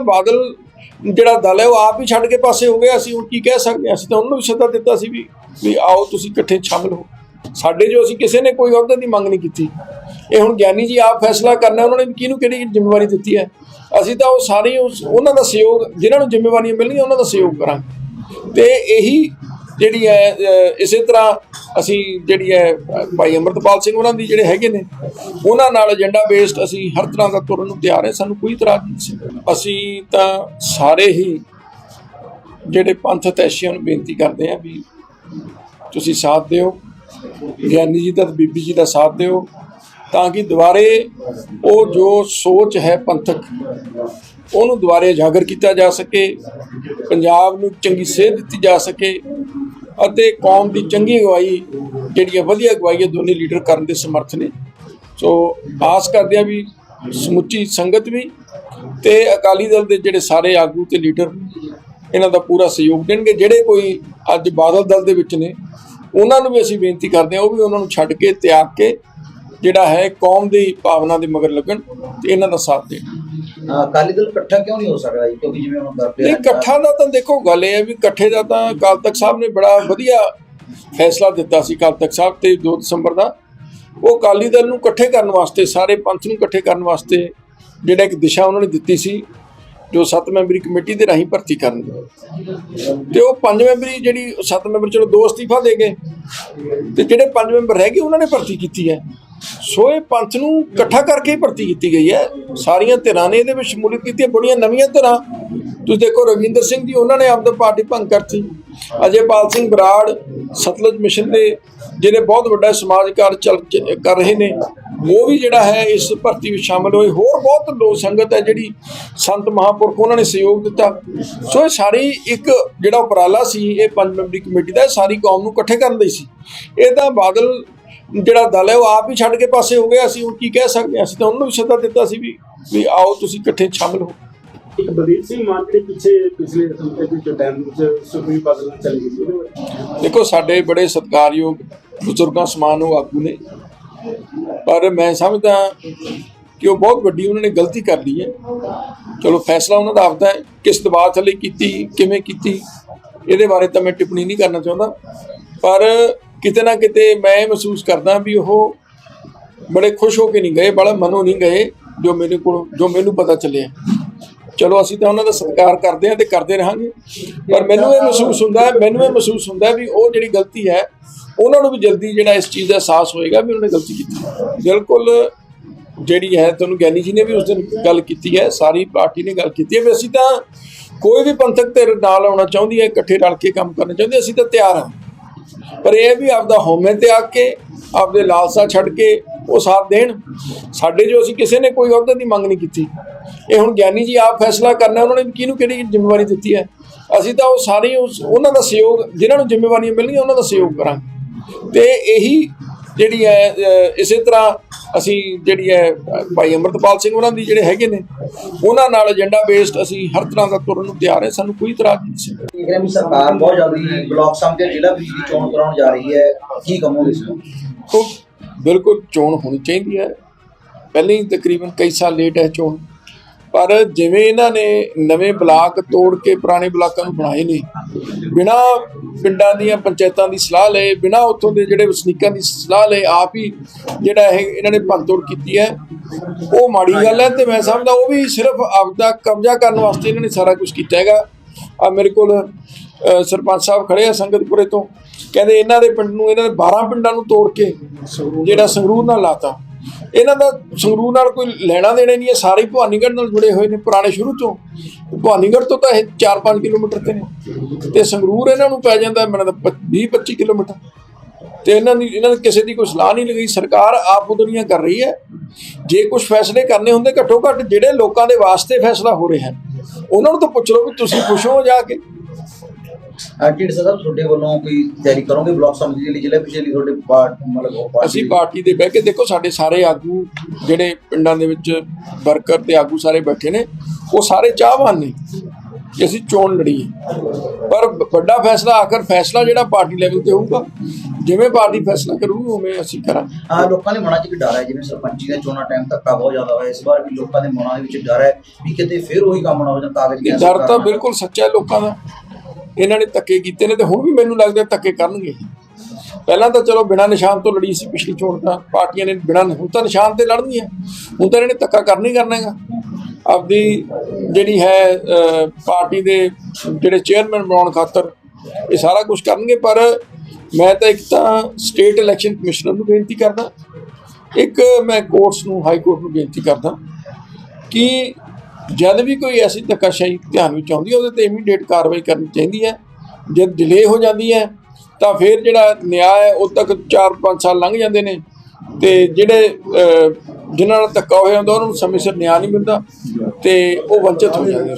ਬਾਦਲ ਜਿਹੜਾ ਦਲ ਹੈ ਉਹ ਆਪ ਹੀ ਛੱਡ ਕੇ ਪਾਸੇ ਹੋ ਗਿਆ, ਅਸੀਂ ਹੁਣ ਕੀ ਕਹਿ ਸਕਦੇ ਹਾਂ? ਅਸੀਂ ਤਾਂ ਉਹਨੂੰ ਵੀ ਸੱਦਾ ਦਿੱਤਾ ਸੀ ਵੀ ਵੀ ਆਓ ਤੁਸੀਂ ਇਕੱਠੇ ਸ਼ਾਮਲ ਹੋ। ਸਾਡੇ ਜੋ ਅਸੀਂ ਕਿਸੇ ਨੇ ਕੋਈ ਅਹੁਦੇ ਦੀ ਮੰਗ ਨਹੀਂ ਕੀਤੀ। ਇਹ ਹੁਣ ਗਿਆਨੀ ਜੀ ਆਪ ਫੈਸਲਾ ਕਰਨਾ, ਉਹਨਾਂ ਨੇ ਕਿਹਨੂੰ ਕਿਹੜੀ ਜ਼ਿੰਮੇਵਾਰੀ ਦਿੱਤੀ ਹੈ? ਅਸੀਂ ਤਾਂ ਉਹ ਸਾਰੇ ਉਸ- ਉਹਨਾਂ ਦਾ ਸਹਿਯੋਗ ਜਿਨ੍ਹਾਂ ਨੂੰ ਜ਼ਿੰਮੇਵਾਰੀਆਂ ਮਿਲਣਗੀਆਂ ਉਹਨਾਂ ਦਾ ਸਹਿਯੋਗ ਕਰਾਂਗੇ। ਤੇ ਇਹੀ ਜਿਹੜੀ ਹੈ ਇਸੇ ਤਰ੍ਹਾਂ ਅਸੀਂ ਜਿਹੜੀ ਹੈ, ਭਾਈ ਅਮਰਤਪਾਲ ਸਿੰਘ ਉਹਨਾਂ ਦੀ ਜਿਹੜੇ ਹੈਗੇ ਨੇ, ਉਹਨਾਂ ਨਾਲ ਏਜੰਡਾ ਬੇਸਡ ਅਸੀਂ ਹਰ ਤਰ੍ਹਾਂ ਦਾ ਤੁਰਨ ਨੂੰ ਤਿਆਰ ਹੈ, ਸਾਨੂੰ ਕੋਈ ਇਤਰਾਜ਼ ਨਹੀਂ ਅਸੀਂ ਤਾਂ ਸਾਰੇ ਹੀ ਜਿਹੜੇ ਪੰਥ ਤੈਸ਼ੀਆਂ ਨੂੰ ਬੇਨਤੀ ਕਰਦੇ ਆ ਵੀ ਤੁਸੀਂ ਸਾਥ ਦਿਓ, ਗਿਆਨੀ ਜੀ ਦਾ ਬੀਬੀ ਜੀ ਦਾ ਸਾਥ ਦਿਓ ਤਾਂ ਕਿ ਦੁਬਾਰੇ ਉਹ ਜੋ ਸੋਚ ਹੈ ਪੰਥਕ, ਉਹਨੂੰ ਦੁਬਾਰੇ ਉਜਾਗਰ ਕੀਤਾ ਜਾ ਸਕੇ, ਪੰਜਾਬ ਨੂੰ ਚੰਗੀ ਸੇਧ ਦਿੱਤੀ ਜਾ ਸਕੇ ਅਤੇ ਕੌਮ ਦੀ ਚੰਗੀ ਅਗਵਾਈ ਜਿਹੜੀ ਹੈ ਵਧੀਆ ਅਗਵਾਈ ਹੈ ਦੋਨੇ ਲੀਡਰ ਕਰਨ ਦੇ ਸਮਰਥ ਨੇ। ਸੋ ਆਸ ਕਰਦੇ ਆ ਵੀ ਸਮੁੱਚੀ ਸੰਗਤ ਵੀ ਤੇ ਅਕਾਲੀ ਦਲ ਦੇ ਜਿਹੜੇ ਸਾਰੇ ਆਗੂ ਤੇ ਲੀਡਰ ਇਹਨਾਂ ਦਾ ਪੂਰਾ ਸਹਿਯੋਗ ਦੇਣਗੇ। ਜਿਹੜੇ ਕੋਈ ਅੱਜ ਬਾਦਲ ਦਲ ਦੇ ਵਿੱਚ ਨੇ, ਉਹਨਾਂ ਨੂੰ ਵੀ ਅਸੀਂ ਬੇਨਤੀ ਕਰਦੇ ਹਾਂ, ਉਹ ਵੀ ਉਹਨਾਂ ਨੂੰ ਛੱਡ ਕੇ, ਤਿਆਗ ਕੇ ਜਿਹੜਾ ਹੈ ਕੌਮ ਦੀ ਭਾਵਨਾ ਦੇ ਮਗਰ ਲੱਗਣ ਤੇ ਇਹਨਾਂ ਦਾ ਸਾਥ ਦੇਣ। ਅਕਾਲੀ ਦਲ ਇਕੱਠਾ ਕਿਉਂ ਨਹੀਂ ਹੋ ਸਕਦਾ ਜੀ? ਕਿਉਂਕਿ ਜਿਵੇਂ ਹੁਣ ਕਰਦੇ ਨਹੀਂ ਇਕੱਠਾ ਦਾ ਤਾਂ ਦੇਖੋ ਗੱਲ ਇਹ ਹੈ ਵੀ ਇਕੱਠੇ ਦਾ ਤਾਂ ਅਕਾਲ ਤਖਤ ਸਾਹਿਬ ਨੇ ਬੜਾ ਵਧੀਆ ਫੈਸਲਾ ਦਿੱਤਾ ਸੀ ਅਕਾਲ ਤਖਤ ਸਾਹਿਬ ਤੇ 2 ਦਸੰਬਰ ਦਾ। ਉਹ ਅਕਾਲੀ ਦਲ ਨੂੰ ਇਕੱਠੇ ਕਰਨ ਵਾਸਤੇ ਸਾਰੇ ਪੰਥ ਨੂੰ ਇਕੱਠੇ ਕਰਨ ਵਾਸਤੇ ਜਿਹੜਾ ਇੱਕ ਦਿਸ਼ਾ ਉਹਨਾਂ ਨੇ ਦਿੱਤੀ ਸੀ ਜੋ ਸੱਤ ਮੈਂਬਰੀ ਕਮੇਟੀ ਦੇ ਰਾਹੀਂ ਭਰਤੀ ਕਰਨ ਦੀ। ਤੇ ਉਹ ਪੰਜ ਮੈਂਬਰੀ ਜਿਹੜੀ ਉਹ ਸੱਤ ਮੈਂਬਰ ਚਲੋ ਦੋ ਅਸਤੀਫਾ ਦੇ ਗਏ। ਤੇ ਜਿਹੜੇ ਪੰਜ ਮੈਂਬਰ ਰਹਿ ਗਏ ਉਹਨਾਂ ਨੇ ਭਰਤੀ ਕੀਤੀ ਹੈ। ਸੋ ਇਹ ਪੰਥ ਨੂੰ ਇਕੱਠਾ ਕਰਕੇ ਹੀ ਭਰਤੀ ਕੀਤੀ ਗਈ ਹੈ। ਸਾਰੀਆਂ ਧਿਰਾਂ ਨੇ ਇਹਦੇ ਵਿੱਚ ਸ਼ਮੂਲੀਅਤ ਕੀਤੀ ਹੈ। ਬੜੀਆਂ ਨਵੀਆਂ ਧਿਰਾਂ। ਤੁਸੀਂ ਦੇਖੋ ਰਵਿੰਦਰ ਸਿੰਘ ਜੀ, ਉਹਨਾਂ ਨੇ ਆਪਦਾ ਪਾਰਟੀ ਭੰਗ ਕਰਤੀ। ਅਜੇਪਾਲ ਸਿੰਘ ਬਰਾੜ, ਸਤਲੁਜ ਮਿਸ਼ਨ ਦੇ ਜਿਹੜੇ ਬਹੁਤ ਵੱਡਾ ਸਮਾਜ ਕਾਰਜ ਚੱਲ ਕਰ ਰਹੇ ਨੇ। ਉਹ ਵੀ ਜਿਹੜਾ ਹੈ, ਇਸ ਭਰਤੀ ਵਿੱਚ ਸ਼ਾਮਲ ਹੋਏ। ਹੋਰ ਬਹੁਤ ਲੋਕ ਸੰਗਤ ਹੈ ਜਿਹੜੀ ਸੰਤ ਮਹਾਂਪੁਰਖ, ਉਹਨਾਂ ਨੇ ਸਹਿਯੋਗ ਦਿੱਤਾ। ਸੋ ਇਹ ਸਾਰੀ ਇੱਕ ਜਿਹੜਾ ਉਪਰਾਲਾ ਸੀ, ਇਹ ਪੰਜ ਮੈਂਬਰੀ ਕਮੇਟੀ ਦਾ, ਇਹ ਸਾਰੀ ਕੌਮ ਨੂੰ ਇਕੱਠੇ ਕਰਨ ਲਈ ਸੀ। ਇਹ ਤਾਂ ਬਾਦਲ ਜਿਹੜਾ ਦਲ ਹੈ ਉਹ ਆਪ ਹੀ ਛੱਡ ਕੇ ਪਾਸੇ ਹੋ ਗਿਆ ਅਸੀਂ ਹੁਣ ਕੀ ਕਹਿ ਸਕਦੇ ਹਾਂ? ਅਸੀਂ ਤਾਂ ਉਹਨੂੰ ਵੀ ਸੱਦਾ ਦਿੱਤਾ ਸੀ ਵੀ ਵੀ ਆਓ ਤੁਸੀਂ ਇਕੱਠੇ ਸ਼ਾਮਲ ਹੋ। ਇੱਕ ਬਲਦੀਪ ਸਿੰਘ ਮਾਨ ਜਿਹੜੇ ਪਿੱਛੇ ਪਿਛਲੇ ਸਮੇਂ ਵਿੱਚ ਟਾਈਮ ਵਿੱਚ ਸੁਖਵੀਰ ਬਾਦਲ ਨਾਲ ਚਲੇ ਗਏ ਸੀ ਉਹਦੇ ਬਾਰੇ ਦੇਖੋ ਸਾਡੇ ਬੜੇ ਸਤਿਕਾਰਯੋਗ ਬਜ਼ੁਰਗਾਂ ਸਮਾਨ ਉਹ ਆਗੂ ਨੇ। ਪਰ ਮੈਂ ਸਮਝਦਾ ਕਿ ਉਹ ਬਹੁਤ ਵੱਡੀ ਉਹਨਾਂ ਨੇ ਗਲਤੀ ਕਰ ਲਈ ਹੈ। ਚਲੋ ਫੈਸਲਾ ਉਹਨਾਂ ਦਾ ਆਪਦਾ ਹੈ ਕਿਸ ਦਬਾਅ ਥੱਲੇ ਕੀਤੀ ਕਿਵੇਂ ਕੀਤੀ ਇਹਦੇ ਬਾਰੇ ਤਾਂ ਮੈਂ ਟਿੱਪਣੀ ਨਹੀਂ ਕਰਨਾ ਚਾਹੁੰਦਾ। ਪਰ ਕਿਤੇ ਨਾ ਕਿਤੇ ਮੈਂ ਇਹ ਮਹਿਸੂਸ ਕਰਦਾ ਵੀ ਉਹ ਬੜੇ ਖੁਸ਼ ਹੋ ਕੇ ਨਹੀਂ ਗਏ, ਬੜਾ ਮਨੋਂ ਨਹੀਂ ਗਏ ਜੋ ਮੇਰੇ ਕੋਲ, ਜੋ ਮੈਨੂੰ ਪਤਾ ਚੱਲਿਆ। ਚਲੋ ਅਸੀਂ ਤਾਂ ਉਹਨਾਂ ਦਾ ਸਤਿਕਾਰ ਕਰਦੇ ਹਾਂ ਤੇ ਕਰਦੇ ਰਹਾਂਗੇ। ਪਰ ਮੈਨੂੰ ਇਹ ਮਹਿਸੂਸ ਹੁੰਦਾ ਹੈ, ਮੈਨੂੰ ਇਹ ਮਹਿਸੂਸ ਹੁੰਦਾ ਵੀ ਉਹ ਜਿਹੜੀ ਗਲਤੀ ਹੈ, ਉਹਨਾਂ ਨੂੰ ਵੀ ਜਲਦੀ ਜਿਹੜਾ ਇਸ ਚੀਜ਼ ਦਾ ਅਹਿਸਾਸ ਹੋਏਗਾ ਵੀ ਉਹਨਾਂ ਨੇ ਗਲਤੀ ਕੀਤੀ ਬਿਲਕੁਲ ਜਿਹੜੀ ਹੈ, ਤੁਹਾਨੂੰ ਗਿਆਨੀ ਜੀ ਨੇ ਵੀ ਉਸ ਦਿਨ ਗੱਲ ਕੀਤੀ ਹੈ, ਸਾਰੀ ਪਾਰਟੀ ਨੇ ਗੱਲ ਕੀਤੀ ਹੈ ਵੀ ਅਸੀਂ ਤਾਂ ਕੋਈ ਵੀ ਪੰਥਕ ਧਿਰ ਨਾਲ ਆਉਣਾ ਚਾਹੁੰਦੀ ਹੈ, ਇਕੱਠੇ ਰਲ ਕੇ ਕੰਮ ਕਰਨਾ ਚਾਹੁੰਦੇ ਅਸੀਂ ਤਾਂ ਤਿਆਰ ਹਾਂ। ਪਰ ਇਹ ਵੀ ਆਪਦਾ ਹਉਮੈ ਤਿਆਗ ਕੇ, ਆਪਦੇ ਲਾਲਸਾ ਛੱਡ ਕੇ ਉਹ ਸਾਥ ਦੇਣ। ਸਾਡੇ ਜੋ ਅਸੀਂ ਕਿਸੇ ਨੇ ਕੋਈ ਅਹੁਦੇ ਦੀ ਮੰਗ ਨਹੀਂ ਕੀਤੀ। ਇਹ ਹੁਣ ਗਿਆਨੀ ਜੀ ਆਪ ਫੈਸਲਾ ਕਰਨਾ, ਉਹਨਾਂ ਨੇ ਕਿਹਨੂੰ ਕਿਹੜੀ ਜ਼ਿੰਮੇਵਾਰੀ ਦਿੱਤੀ ਹੈ? ਅਸੀਂ ਤਾਂ ਉਹ ਸਾਰੇ ਉਸ- ਉਹਨਾਂ ਦਾ ਸਹਿਯੋਗ, ਜਿਨ੍ਹਾਂ ਨੂੰ ਜ਼ਿੰਮੇਵਾਰੀਆਂ ਮਿਲਣਗੀਆਂ, ਉਹਨਾਂ ਦਾ ਸਹਿਯੋਗ ਕਰਾਂਗੇ। ਤੇ ਇਹੀ ਜਿਹੜੀ ਹੈ ਇਸੇ ਤਰ੍ਹਾਂ ਅਸੀਂ ਜਿਹੜੀ ਹੈ ਭਾਈ ਅਮਰਤਪਾਲ ਸਿੰਘ ਉਹਨਾਂ ਦੀ ਜਿਹੜੇ ਹੈਗੇ ਨੇ ਉਹਨਾਂ ਨਾਲ ਏਜੰਡਾ ਬੇਸਡ ਅਸੀਂ ਹਰ ਤਰ੍ਹਾਂ ਦਾ ਤੁਰਨ ਨੂੰ ਤਿਆਰ ਹੈ ਸਾਨੂੰ ਕੋਈ ਇਤਰਾਜ਼ ਨਹੀਂ ਸੀ। ਦੇਖ ਰਹੇ ਵੀ ਸਰਕਾਰ ਬਹੁਤ ਜਲਦੀ ਬਲਾਕ ਸੰਮਤੀ ਤੇ ਜ਼ਿਲ੍ਹਾ ਦੀ ਚੋਣ ਕਰਾਉਣ ਜਾ ਰਹੀ ਹੈ ਕੀ ਕਹੋਗੇ ਇਸ ਨੂੰ? ਬਿਲਕੁਲ ਚੋਣ ਹੋਣੀ ਚਾਹੀਦੀ ਹੈ। ਪਹਿਲਾਂ ਹੀ ਤਕਰੀਬਨ ਕਈ ਸਾਲ ਲੇਟ ਹੈ ਚੋਣ। ਪਰ ਜਿਵੇਂ ਇਹਨਾਂ ਨੇ ਨਵੇਂ ਬਲਾਕ ਤੋੜ ਕੇ ਪੁਰਾਣੇ ਬਲਾਕਾਂ ਨੂੰ ਬਣਾਏ ਨੇ, ਬਿਨਾ ਪਿੰਡਾਂ ਦੀਆਂ ਪੰਚਾਇਤਾਂ ਦੀ ਸਲਾਹ ਲਏ, ਬਿਨਾ ਉੱਥੋਂ ਦੇ ਜਿਹੜੇ ਵਸਨੀਕਾਂ ਦੀ ਸਲਾਹ ਲਏ, ਆਪ ਹੀ ਜਿਹੜਾ ਇਹ ਇਹਨਾਂ ਨੇ ਭੰਨਤੋੜ ਕੀਤੀ ਹੈ, ਉਹ ਮਾੜੀ ਗੱਲ ਹੈ ਤੇ ਮੈਂ ਸਮਝਦਾ ਉਹ ਵੀ ਸਿਰਫ ਆਪਦਾ ਕਬਜ਼ਾ ਕਰਨ ਵਾਸਤੇ ਇਹਨਾਂ ਨੇ ਸਾਰਾ ਕੁਝ ਕੀਤਾ ਹੈਗਾ। ਆ ਮੇਰੇ ਕੋਲ ਸਰਪੰਚ ਸਾਹਿਬ ਖੜੇ ਆ ਸੰਗਤਪੁਰੇ ਤੋਂ, ਕਹਿੰਦੇ ਇਹਨਾਂ ਦੇ ਪਿੰਡ ਨੂੰ, ਇਹਨਾਂ ਦੇ 12 ਪਿੰਡਾਂ ਨੂੰ ਤੋੜ ਕੇ ਜਿਹੜਾ ਸੰਗਰੂਰ ਨਾਲ ਲਾਤਾ। ਇਹਨਾਂ ਦਾ ਸੰਗਰੂਰ ਨਾਲ ਕੋਈ ਲੈਣਾ ਦੇਣਾ ਨਹੀਂ ਹੈ, ਸਾਰੇ ਭਵਾਨੀਗੜ੍ਹ ਨਾਲ ਜੁੜੇ ਹੋਏ ਨੇ ਪੁਰਾਣੇ ਸ਼ੁਰੂ ਤੋਂ। ਭਵਾਨੀਗੜ੍ਹ ਤੋਂ ਤਾਂ ਇਹ 4-5 ਕਿਲੋਮੀਟਰ ਤੇ ਨੇ। ਤੇ ਸੰਗਰੂਰ ਇਹਨਾਂ ਨੂੰ ਪੈ ਜਾਂਦਾ ਮੈਨੂੰ 20-25 ਕਿਲੋਮੀਟਰ। ਤੇ ਇਹਨਾਂ ਦੀ ਇਹਨਾਂ ਦੀ ਕਿਸੇ ਦੀ ਕੋਈ ਸਲਾਹ ਨਹੀਂ ਲਈ। ਸਰਕਾਰ ਆਪ ਉਦਰੀਆਂ ਕਰ ਰਹੀ ਹੈ। ਜੇ ਕੁਝ ਫੈਸਲੇ ਕਰਨੇ ਹੁੰਦੇ ਘੱਟੋ ਘੱਟ ਜਿਹੜੇ ਲੋਕਾਂ ਦੇ ਵਾਸਤੇ ਫੈਸਲਾ ਹੋ ਰਿਹਾ ਹੈ, ਉਹਨਾਂ ਨੂੰ ਤਾਂ ਪੁੱਛ ਲਓ ਵੀ ਤੁਸੀਂ ਖੁਸ਼ ਹੋ ਜਾ ਕੇ। ਢੀਡ ਸਾਹਿਬ ਤੁਹਾਡੇ ਵੱਲੋਂ ਕੋਈ ਤਿਆਰੀ ਕਰੋਗੇ? ਬਲਾਕ ਸੰਮਤੀ ਦੇ ਲਈ ਜ਼ਿਲ੍ਹਾ ਪ੍ਰੀਸ਼ਦ ਲਈ ਤੁਹਾਡੇ ਪਾਰਟ ਮਤਲਬ ਅਸੀਂ ਪਾਰਟੀ ਦੇ ਬਹਿ ਕੇ ਦੇਖੋ ਸਾਡੇ ਸਾਰੇ ਆਗੂ ਜਿਹੜੇ ਪਿੰਡਾਂ ਦੇ ਵਿੱਚ ਵਰਕਰ ਤੇ ਆਗੂ ਸਾਰੇ ਬੈਠੇ ਨੇ ਉਹ ਸਾਰੇ ਚਾਹਵਾਨ ਨੇ ਕਿ ਅਸੀਂ ਚੋਣ ਲੜੀਏ। ਪਰ ਵੱਡਾ ਫੈਸਲਾ ਆਖਰ ਫੈਸਲਾ ਜਿਹੜਾ ਪਾਰਟੀ ਲੈਵਲ ਤੇ ਹੋਊਗਾ ਜਿਵੇਂ ਪਾਰਟੀ ਫੈਸਲਾ ਕਰੂ ਉਵੇਂ ਅਸੀਂ ਕਰਾਂਗੇ। ਆ ਲੋਕਾਂ ਦੇ ਮਨਾਂ 'ਚ ਇੱਕ ਡਰ ਹੈ ਜਿਵੇਂ ਸਰਪੰਚੀ ਦੇ ਚੋਣਾਂ ਟਾਈਮ ਧੱਕਾ ਬਹੁਤ ਜ਼ਿਆਦਾ ਹੋਇਆ ਇਸ ਵਾਰ ਵੀ ਲੋਕਾਂ ਦੇ ਮਨਾਂ ਦੇ ਵਿੱਚ ਡਰ ਹੈ ਵੀ ਕਿਤੇ ਫਿਰ ਉਹੀ ਕੰਮ ਨਾ ਹੋ ਜਾਣ ਕਾਗਜ਼ ਡਰ ਤਾਂ ਬਿਲਕੁਲ ਸੱਚਾ ਹੈ ਲੋਕਾਂ ਦਾ। ਇਹਨਾਂ ਨੇ ਧੱਕੇ ਕੀਤੇ ਨੇ ਤੇ ਹੁਣ ਵੀ ਮੈਨੂੰ ਲੱਗਦਾ ਧੱਕੇ ਕਰਨਗੇ। ਪਹਿਲਾਂ ਤਾਂ ਚਲੋ ਬਿਨਾਂ ਨਿਸ਼ਾਨ ਤੋਂ ਲੜੀ ਸੀ ਪਿਛਲੀ ਚੋਣ ਤਾਂ, ਪਾਰਟੀਆਂ ਨੇ ਬਿਨਾਂ ਹੁਣ ਤਾਂ ਨਿਸ਼ਾਨ ਤੇ ਲੜਨੀਆਂ ਹੁਣ ਤਾਂ ਇਹਨਾਂ ਨੇ ਧੱਕਾ ਕਰਨਾ ਹੀ ਕਰਨਾ ਹੈਗਾ। ਆਪਦੀ ਜਿਹੜੀ ਹੈ ਪਾਰਟੀ ਦੇ ਜਿਹੜੇ ਚੇਅਰਮੈਨ ਬਣਾਉਣ ਖਾਤਰ ਇਹ ਸਾਰਾ ਕੁਝ ਕਰਨਗੇ, ਪਰ ਮੈਂ ਤਾਂ ਇੱਕ ਤਾਂ ਸਟੇਟ ਇਲੈਕਸ਼ਨ ਕਮਿਸ਼ਨਰ ਨੂੰ ਬੇਨਤੀ ਕਰਦਾ। ਇੱਕ ਮੈਂ ਕੋਰਟਸ ਨੂੰ, ਹਾਈ ਕੋਰਟ ਨੂੰ ਬੇਨਤੀ ਕਰਦਾ ਕਿ ਜਦ ਵੀ ਕੋਈ ਐਸੀ ਧੱਕਾਸ਼ਾਹੀ ਧਿਆਨ ਵਿੱਚ ਆਉਂਦੀ ਹੈ, ਉਹਦੇ ਤੇ ਇਮੀਡੀਏਟ ਕਾਰਵਾਈ ਕਰਨੀ ਚਾਹੀਦੀ ਹੈ। ਜਦ ਡਿਲੇ ਹੋ ਜਾਂਦੀ ਹੈ, ਤਾਂ ਫਿਰ ਜਿਹੜਾ ਨਿਆਂ ਹੈ, ਉਹ ਤੱਕ 4-5 ਸਾਲ ਲੰਘ ਜਾਂਦੇ ਨੇ। ਤੇ ਜਿਹੜੇ ਜਿਨ੍ਹਾਂ ਨਾਲ ਧੱਕਾ ਹੋਇਆ ਹੁੰਦਾ, ਉਹਨਾਂ ਨੂੰ ਸਮੇਂ ਸਿਰ ਨਿਆਂ ਨਹੀਂ ਮਿਲਦਾ ਤੇ ਉਹ ਵੰਚਿਤ ਹੋ ਜਾਂਦੇ